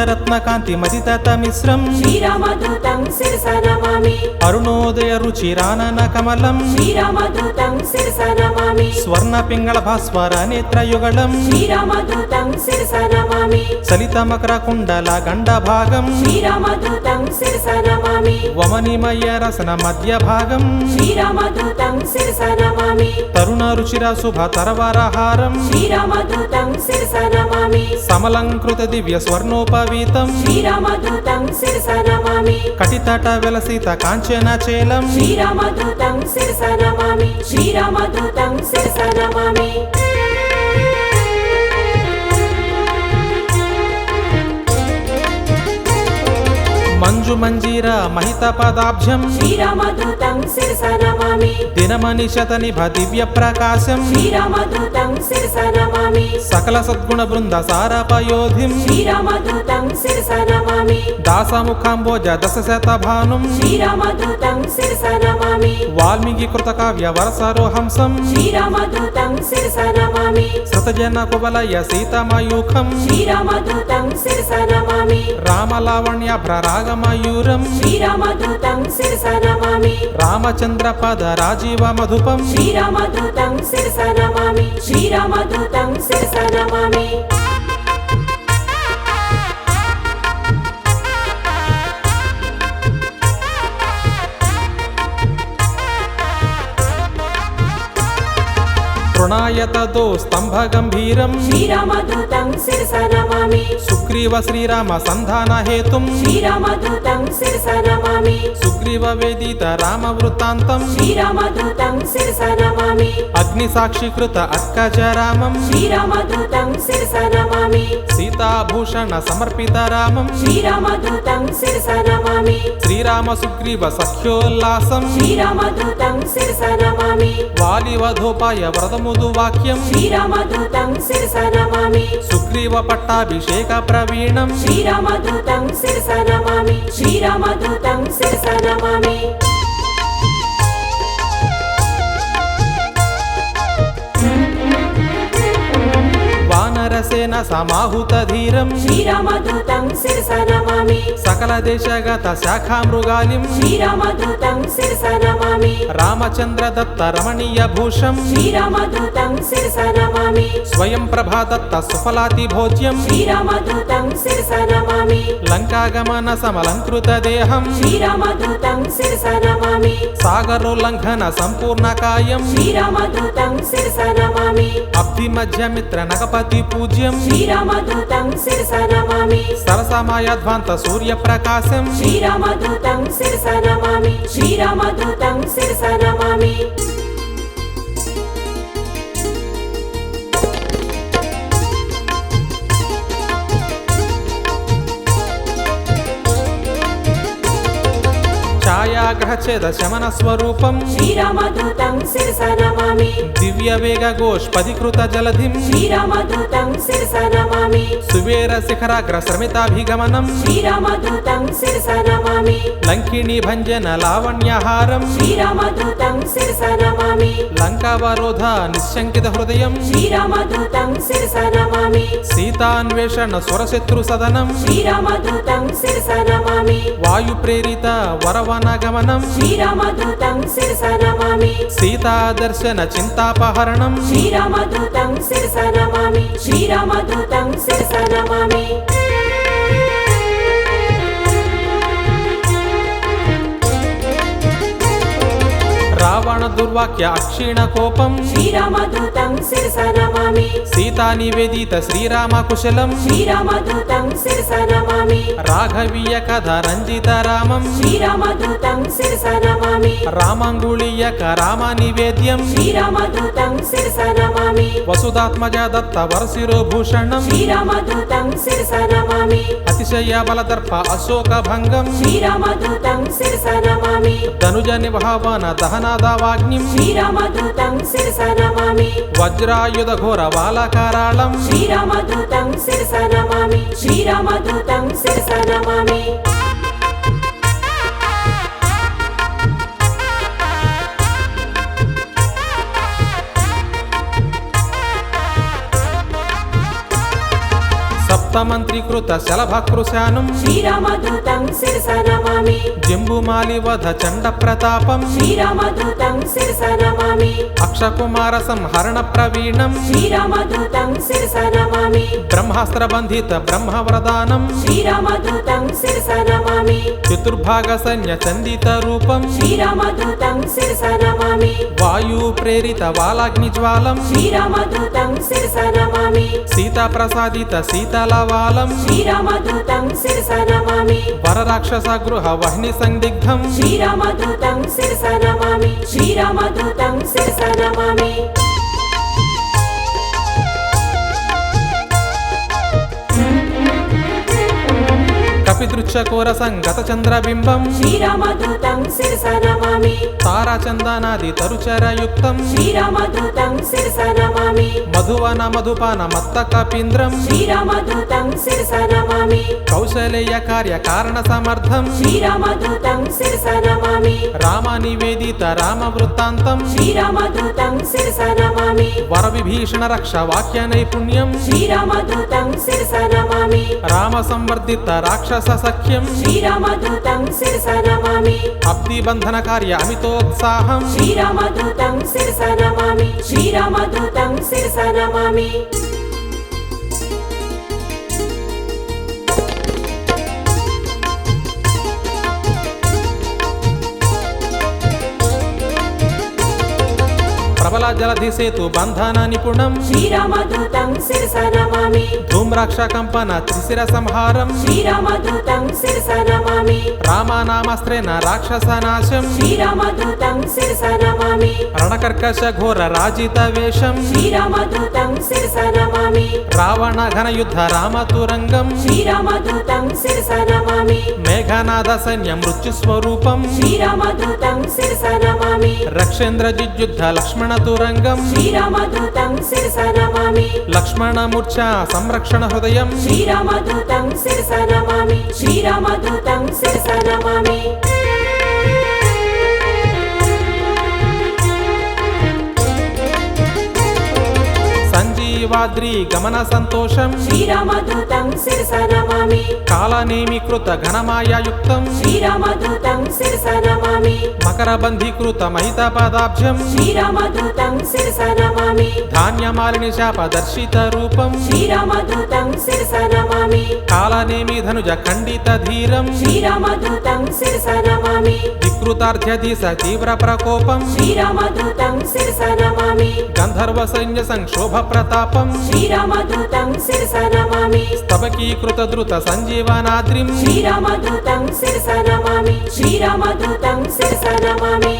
స్ఫుటరత్న కాంతి మదితత మిశ్రం శ్రీరామదూతం శిరస నమామి అరుణోదయ రుచిరానన కమలం శ్రీరామదూతం శిరస నమామి స్వర్ణ పింగళ భాస్వర నేత్రయుగళం శ్రీరామదూతం శిరస నమామి చలిత మకర కుండల గండ భాగం శ్రీరామదూతం శిరస నమామి వమనిమయ రసన మధ్య భాగం శ్రీరామదూతం శిరస నమామి తరుణ రుచిర శుభ తరవరహారం శ్రీరామదూతం శిరస నమామి సమలంకృత దివ్య స్వర్ణోపవీతం శ్రీరామదూతం శిరస నమామి. కటితట వెలసిత కాంచన చేలం. శ్రీరామదూతం శ్రీరామదూతం మంజు మంజీర మహిత పదాబ్జం శ్రీరామదూతం శిరస నమామి. దినమని శతనిభ దివ్య ప్రకాశం. శ్రీరామదూతం శిరస నమామి సకల సద్గుణ బృంద సారపయోధిం శ్రీరామదూతం శిరస నమామి. దాసముఖాంబోజ దశ శత భానుం శ్రీరామదూతం శిరస నమామి. వాల్మీకి కృత కావ్య వరసరోహంసం. శ్రీరామదూతం శిరస నమామి. సతజన కువలయ సీతమయూఖం. శ్రీరామదూతం శిరస నమామి. రామలావణ్యాభ్ర రాగమయూరం శ్రీరామదూతం శిరస నమామి. రామచంద్ర పద రాజీవ మధుపం. శ్రీరామదూతం శిరస నమామి. శ్రీరామదూతం శిరస నమామి తృణాయతదో స్తంభ గంభీరం సుగ్రీవ శ్రీరామ సంధాన హేతుం. సుగ్రీవ వేదిత రామ వృత్తాంతం. అగ్ని సాక్షికృత అర్కజ రామం. శ్రీరామదూతం శిరస నమామి సీతాభూషణ సమర్పిత రామం. శ్రీరామదూతం శిరస నమామి. శ్రీరామ సుగ్రీవ సఖ్యోల్లాసం. శ్రీరామదూతం శిరస నమామి. వాలివధోపాయ వ్రతముదు వాక్యం. శ్రీరామదూతం శిరస నమామి. సుగ్రీవ పట్టాభిషేక ప్రవీణం. శ్రీరామదూతం శిరస నమామి. శ్రీరామదూతం శిరస నమామి. వానరసేన సమాహుత ధీరం. శ్రీరామదూతం శిరస నమామి సకల దేశగత శ్రీరామదూతం శిరస నమామి రామచంద్ర దత్త రమణీయ భూషం. శ్రీరామదూతం శిరస నమామి స్వయం ప్రభాదత్త సుఫలాతి భోజ్యం. శ్రీరామదూతం శిరస నమామి లంకాగమన సమలంకృత దేహం. శ్రీరామదూతం శిరస నమామి సాగరోల్లంఘన సంపూర్ణ కాయం. శ్రీరామదూతం శిరస నమామి అబ్ధి మధ్యమిత్ర నగపతి పూజ్యం. శ్రీరామదూతం శిరస నమామి సరసమాయధ్వాంత సూర్య ప్రకాశం శ్రీరామదూతం శిరస నమామి శ్రీరామదూతం శిరస నమామి ఛాయాగ్రహఛేద శమన స్వరూపం శ్రీరామదూతం శిరస నమామి దివ్య వేగ గోష్పదికృత జలధిం శ్రీరామదూతం శిరస నమామి సువేర శిఖరాగ్ర శ్రమితాభిగమనం శ్రీరామదూతం శిరస నమామి లంకిణీ భంజన లావణ్యహారం శ్రీరామదూతం శిరస నమామి లంకావరోధ నిశంకిత హృదయం శ్రీరామదూతం శిరస నమామి సీతాన్వేషణ స్వరశత్రు సదనం శ్రీరామదూతం శిరస నమామి వాయు ప్రేరిత వరవనగమనం శ్రీరామదూతం శిరస నమామి సీతా దర్శన చింతాపహరణం. శ్రీరామదూతం శిరస నమామి శ్రీరామదూతం శిరస నమామి రావణ దుర్వాక్య అక్షీణ కోపం. శ్రీరామదూతం సీతా నివేదిత శ్రీరామ కుశలం. శ్రీరామదూతం రాఘవీయ కథ రంజిత రామం. శ్రీరామదూతం శిరస నమామి. రామాంగుళీయక రామ నివేద్యం. శ్రీరామదూతం వసుధాత్మజ దత్త వరశిరోభూషణం శ్రీరామదూతం అతిశయ బలదర్ప అశోక భంగం. శ్రీరామదూతం ధనుజ నిభావన దహనాదావాగ్నిం శ్రీరామదూతం శిరస నమామి వజ్రాయుధ ఘోర బాలకారాళం శ్రీరామదూతం శిరస నమామి శ్రీరామదూతం శిరస నమామి సప్తమంత్రీకృత శలభకృశానం శ్రీరామదూతం శిరస నమామి. జంబుమాలివధ చండ ప్రతాపం. శ్రీరామదూతం శిరస నమామి. అక్షకుమార సంహరణ ప్రవీణం. శ్రీరామదూతం శిరస నమామి. బ్రహ్మాస్త్ర బంధిత శ్రీరామదూతం శిరస నమామి. చతుర్భాగ సైన్య చందిత రూపం. శ్రీరామదూతం శిరస నమామి. వాయు ప్రేరిత వాలాగ్ని జ్వాలం. శ్రీరామదూతం శిరస నమామి. సీతా ప్రసాదిత శీతలవాలం శ్రీరామదూతం శిరస నమామి. వరరాక్షస గృహ వహ్ని సందిగ్ధం. శ్రీరామదూతం శిరస నమామి. శ్రీరామదూతం శిరస Pranamami. కపిదృచ్చకోర సంగత చంద్రబింబం శ్రీరామదూతం శిరస నమామి. తారాచందనాది తరుచరయుక్తం. శ్రీరామదూతం శిరస నమామి. మధువన మధుపాన మత్త కపీంద్రం శ్రీరామదూతం శిరస నమామి. కౌశలేయ కార్య కారణ సమర్థం. శ్రీరామదూతం శిరస నమామి. రామ నివేదిత రామ వృత్తాంతం శ్రీరామదూతం శిరస నమామి. వర విభీషణ రక్ష వాక్య నైపుణ్యం శ్రీరామదూతం శిరస నమామి. రామ సంవర్ధిత రాక్షస సఖ్యం. శ్రీరామదూతం శిరస నమామి. అబ్ది బంధన కార్య అమితోత్సాహం. శ్రీరామదూతం శిరస నమామి. శ్రీరామదూతం శిరస నమామి. జలధి సేతు బంధన నిపుణం. శ్రీరామదూతం శిరస నమామి. ధూమ్రాక్ష కంపన త్రిశిర సంహారం. శ్రీరామదూతం శిరస నమామి. రామానామాస్త్రేణ రాక్షస నాశం. శ్రీరామదూతం శిరస నమామి. రణకర్కశ ఘోర రాజిత వేషం. శ్రీరామదూతం శిరస నమామి. రావణ ఘన యుద్ధ రామతురంగం. శ్రీరామదూతం శిరస నమామి. మేఘనాద సైన్య మృత్యు స్వరూపం. శ్రీరామదూతం శిరస నమామి. రక్షేంద్ర జిద్యుద్ధ లక్ష్మణ తురంగం. శ్రీరామదూతం శిరస నమామి. లక్ష్మణ మూర్ఛ సంరక్షణ హృదయం. శ్రీరామదూతం శిరస నమామి. శ్రీరామదూతం శిరస నమామి. సంజీవాద్రి గమన సంతోషం. శ్రీరామదూతం శిరస నమామి కాలనేమి కృత ఘనమాయాయుక్తం. శ్రీరామదూతం శిరస నమామి మకర బంధీకృత మహిత పదాబ్జం శ్రీరామదూతం శిరస నమామి ధాన్యమాలిని శాప దర్శిత రూపం. శ్రీరామదూతం శిరస నమామి కాలనేమి ధనుజ ఖండిత ధీరం. శ్రీరామదూతం శిరస నమామి వికృతార్థ్యధీశ తీవ్ర ప్రకోపం. శ్రీరామదూతం శిరస నమామి గంధర్వ సైన్య సంక్షోభ ప్రతాపం. శ్రీరామదూతం శిరస నమామి. స్తబకీకృత ద్రుత సంజీవనాద్రిం. శ్రీరామదూతం శిరస నమామి శ్రీరామదూతం శిరస నమామి.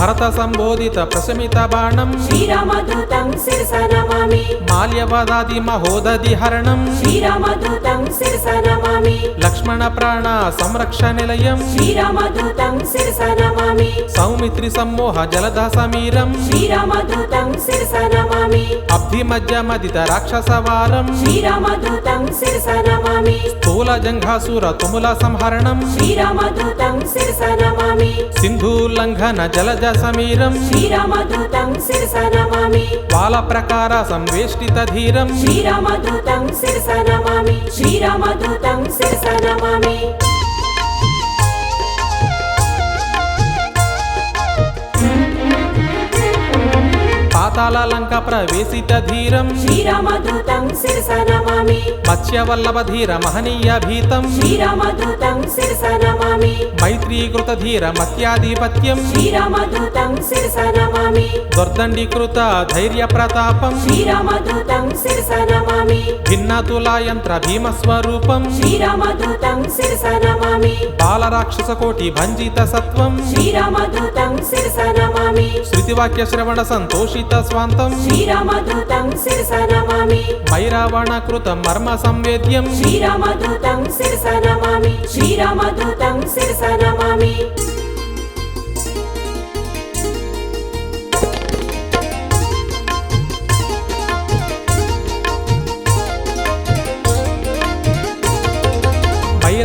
భరత సంబోధిత ప్రశమిత బాణం. శ్రీరామదూతం శిరస నమామి మాల్యవదాది మహోదధి హరణం. శ్రీరామదూతం శిరస నమామి లక్ష్మణ ప్రాణ సంరక్ష నిలయం. శ్రీరామదూతం శిరస నమామి సౌమిత్రి సమ్మోహ జలధ సమీరం. శ్రీరామదూతం శిరస నమామి అబ్ధిమధ్య మదిత రాక్షసవారం శ్రీరామదూతం శిరస నమామి స్థూల జంఘాసుర తుముల సంహరణం. శ్రీరామదూతం శిరస నమామి సింధూల్లంఘన జలజ సమీరం శ్రీరామదూతం శిరస నమామి బాల ప్రకార సంవేష్టిత ధీరం శ్రీరామదూతం శిరస నమామి శ్రీరామదూతం శిరస నమామి పాతాళ లంక ప్రవేశిత ధీరం. శ్రీరామదూతం శిరస నమామి మత్స్యవల్లభ ధీర మహనీయ భీతం శ్రీరామదూతం శిరస నమామి మైత్రీకృత ధీర మత్యాధిపత్యం శ్రీరామదూతం శిరస నమామి దుర్దండీకృత ధైర్య ప్రతాపం శ్రీరామదూతం శిరస నమామి భిన్న తులాయంత్ర భీమస్వరూపం శ్రీరామదూతం శిరస నమామి బాలరాక్షస కోటి భంజిత సత్వం శ్రీరామదూతం శిరస నమామి శృతివాక్య శ్రవణ సంతోషిత స్వాంతం శ్రీరామదూతం శిరస నమామి మైరావణ కృత మర్మ సంవేద్యం శ్రీరామదూతం శిరస నమామి శ్రీరామదూతం శిరస నమామి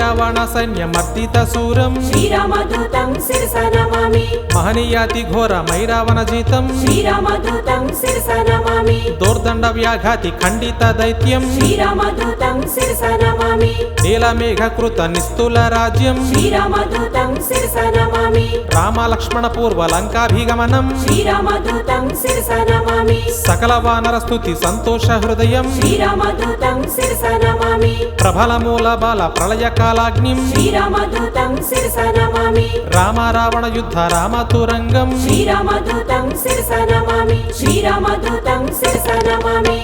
వైరావణ సైన్యమర్దిత శూరం శ్రీరామదూతం శిరస నమామి మహనీయాతి ఘోర మైరావణ జీతం. శ్రీరామదూతం శిరస నమామి దోర్దండ వ్యాఘాతి ఖండిత దైత్యం. శ్రీరామదూతం శిరస నమామి నీలమేఘకృత నిస్తుల రాజ్యం. శ్రీరామదూతం శిరస నమామి రామ లక్ష్మణ పూర్వ లంకాభిగమనం. శ్రీరామదూతం శిరస నమామి సకల వానర స్తుతి సంతోష హృదయం. శ్రీరామదూతం శిరస నమామి ప్రబల మూల బాల ప్రళయ కాలాగ్నిం శ్రీరామదూతం శిరస నమామి. రామ రావణ యుద్ధ రామతురంగం. శ్రీరామదూతం శిరస నమామి. శ్రీరామదూతం శిరస నమామి.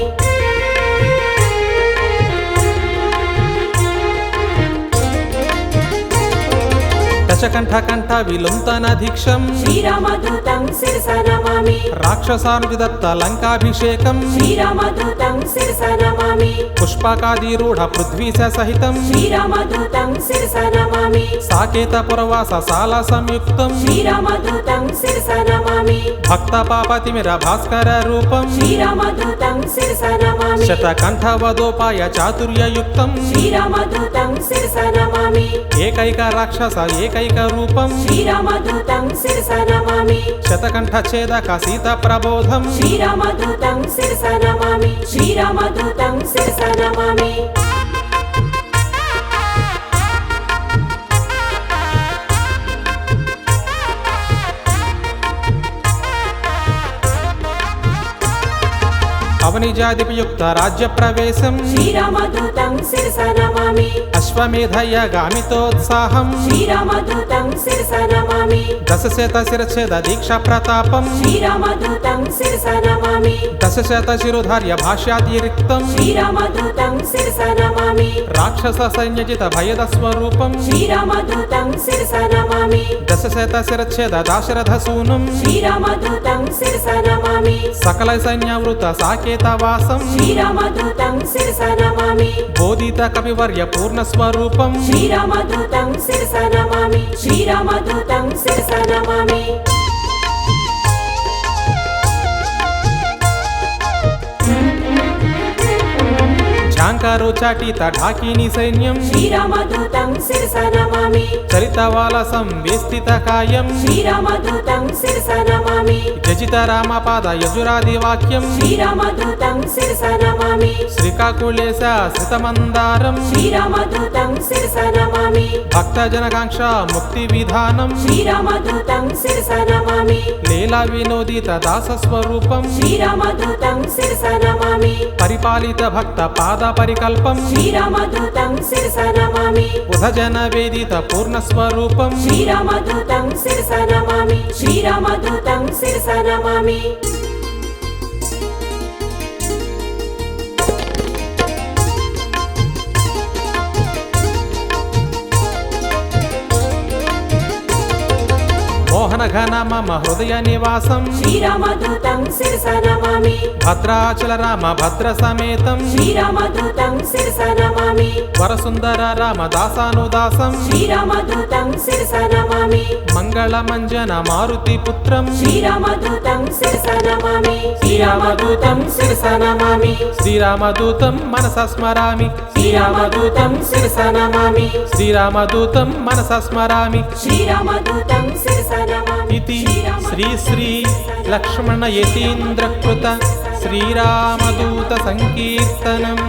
దశకంఠ కంఠ విలుంతన దీక్షం శ్రీరామదూతం శిరస నమామి. రాక్షసానుదత్త లంకాభిషేకం. శ్రీరామదూతం శిరస నమామి. పుష్పకాదిరూఢ పృథ్వీశ సహితం. శ్రీరామదూతం శిరస నమామి. సాకేత పురవాస సాల సంయుక్తం. శ్రీరామదూతం శిరస నమామి. భక్త పాపతిమిర భాస్కర రూపం. శ్రీరామదూతం శిరస నమామి. శతకంఠవదోపాయ చాతుర్యయుక్తం. శ్రీరామదూతం శిరస నమామి. ఏకైక రాక్షస ఏకైక రూపం శ్రీరామదూతం శిరస నమామి శతకంఠ ఛేదక సీత ప్రబోధం శ్రీరామదూతం శిరస నమామి శ్రీరామదూతం శిరస నమామి అవనిజాదిపయుక్త రాజ్య ప్రవేశం. అశ్వమేధయ గామితోత్సాహం. దశశత శిరఛేద దీక్ష ప్రతాపం. దశశత శిరుధార్య భాష్యాతిరిక్తం. రాక్షస సైన్యజిత భయద స్వరూపం శ్రీరామదూతం శిరస నమామి దశశత శిరఛేద దాశరథ సూనం శ్రీరామదూతం శిరస నమామి సకల సైన్యావృత సాకేత వాసం శ్రీరామదూతం శిరస నమామి బోధిత కవివర్య పూర్ణ స్వరూపం శ్రీరామదూతం శిరస నమామి శ్రీరామదూతం శిరస నమామి ఝాంకారో చాటిత ఢాకిని సైన్యం. శ్రీరామదూతం శిరస నమామి. చరితవాలసం వేస్థిత కాయం. శ్రీరామదూతం శిరస నమామి. జజిత రామపాద యజురాది వాక్యం. శ్రీరామదూతం శిరస నమామి. శ్రీకాకుళేశ శ్రితమందారం శ్రీరామదూతం శిరస నమామి. భక్తజనకాంక్ష ముక్తి విధానం. శ్రీరామదూతం శిరస నమామి. లీలా వినోదిత దాస స్వరూపం. శ్రీరామదూతం శిరస నమామి. పరిపాలిత భక్త పాద పరికల్పం. శ్రీరామదూతం శిరస నమామి. ఉధజన వేదిత పూర్ణ స్వరూపం. శ్రీరామదూతం శిరస నమామి. శ్రీరామదూతం శిరస నమామి. ఘన మమ హృదయ నివాసం శ్రీరామదూతం శిరస నమామి. భద్రాచల రామ భద్ర సమేతం శ్రీరామదూతం శిరస నమామి. వరసుందర రామ దాసానుదాసం శ్రీరామదూతం శిరస నమామి. మంగళ మంజన మారుతి పుత్రం శ్రీరామదూతం శిరస నమామి. శ్రీరామదూతం శిరస నమామి. శ్రీరామదూతం మనస స్మరామి. శ్రీరామదూతం శిరస నమామి. శ్రీరామదూతం మనస స్మరామి. శ్రీరామదూతం శిరస నమామి ఇది శ్రీ శ్రీ లక్ష్మణ యతీంద్రకృత శ్రీరామదూత సంకీర్తనం